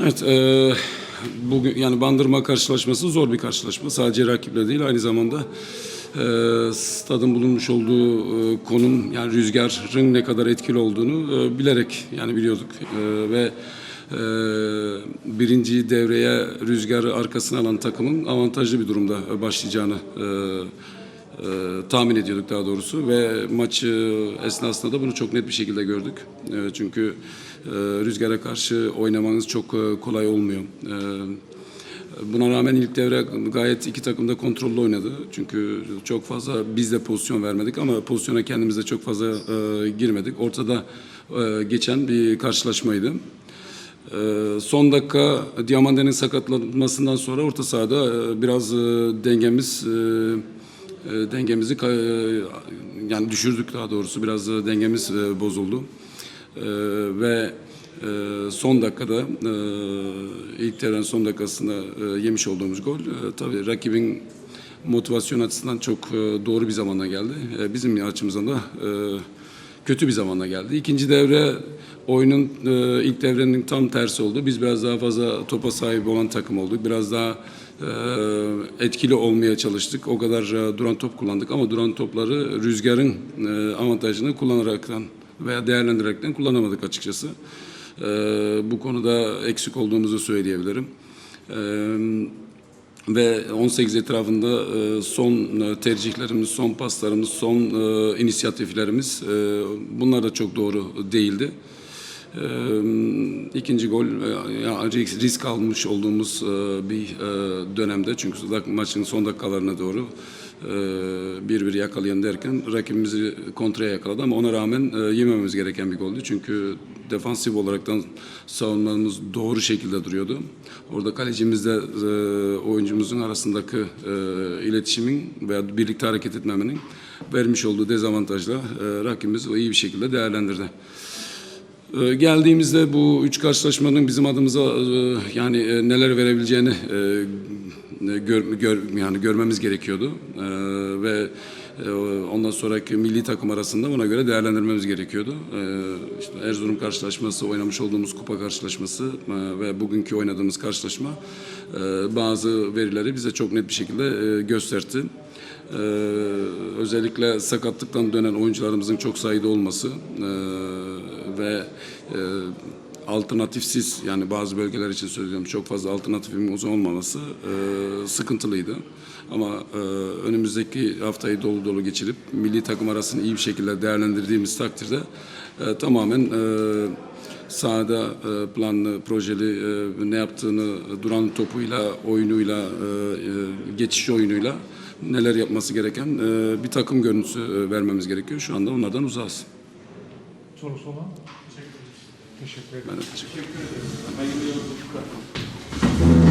Evet, e, bugün yani Bandırma karşılaşması zor bir karşılaşma. Sadece rakiple değil, aynı zamanda e, stadın bulunmuş olduğu e, konum, yani rüzgarın ne kadar etkili olduğunu e, bilerek yani biliyorduk E, ve e, birinci devreye rüzgarı arkasına alan takımın avantajlı bir durumda başlayacağını e, e, tahmin ediyorduk daha doğrusu ve maç e, esnasında da bunu çok net bir şekilde gördük. E, çünkü e, rüzgara karşı oynamanız çok kolay olmuyor. Buna rağmen ilk devre gayet iki takım da kontrollü oynadı. Çünkü çok fazla biz de pozisyon vermedik ama pozisyona kendimiz de çok fazla girmedik. Ortada geçen bir karşılaşmaydı. Son dakika Diamande'nin sakatlanmasından sonra orta sahada e, biraz dengemiz dengemizi kay- e, yani düşürdük daha doğrusu biraz e, dengemiz e, bozuldu E, ve e, son dakikada e, ilk devrenin son dakikasında e, yemiş olduğumuz gol e, tabii rakibin motivasyon açısından çok e, doğru bir zamanda geldi. E, bizim açımızdan da e, kötü bir zamanda geldi. İkinci devre oyunun e, ilk devrenin tam tersi oldu. Biz biraz daha fazla topa sahip olan takım olduk. Biraz daha e, etkili olmaya çalıştık. O kadar e, duran top kullandık ama duran topları rüzgarın e, avantajını kullanaraktan veya değerlendirerekten kullanamadık açıkçası. E, bu konuda eksik olduğumuzu söyleyebilirim. E, ve 18 etrafında e, son e, tercihlerimiz, son paslarımız, son e, inisiyatiflerimiz bunlar da çok doğru değildi. İkinci gol e, ya, risk, almış olduğumuz bir dönemde çünkü maçın son dakikalarına doğru bir bir yakalayan derken rakibimizi kontraya yakaladı ama ona rağmen yemememiz gereken bir goldü. Çünkü defansif olaraktan savunmamız doğru şekilde duruyordu. Orada kalecimizle oyuncumuzun arasındaki iletişimin veya birlikte hareket etmemenin vermiş olduğu dezavantajla rakibimiz o iyi bir şekilde değerlendirdi. E, Geldiğimizde bu üç karşılaşmanın bizim adımıza e, yani e, neler verebileceğini e, gör, gör, yani görmemiz gerekiyordu. E, ve ondan sonraki milli takım arasında ona göre değerlendirmemiz gerekiyordu. E, işte Erzurum karşılaşması, oynamış olduğumuz kupa karşılaşması e, ve bugünkü oynadığımız karşılaşma e, bazı verileri bize çok net bir şekilde e, gösterdi. Ee, özellikle sakatlıktan dönen oyuncularımızın çok sayıda olması ee, ve e, alternatifsiz yani bazı bölgeler için söylüyorum çok fazla alternatifimiz olmaması e, sıkıntılıydı. Ama e, önümüzdeki haftayı dolu dolu geçirip milli takım arasını iyi bir şekilde değerlendirdiğimiz takdirde e, tamamen e, sahada e, planlı, projeli e, ne yaptığını duran topuyla, oyunuyla, e, e, geçiş oyunuyla neler yapması gereken e, bir takım görüntüsü e, vermemiz gerekiyor. Şu anda onlardan uzağız. Sorusu olan? Teşekkür ederim. Ben de teşekkür ederim. Hayırlı yolculuklar.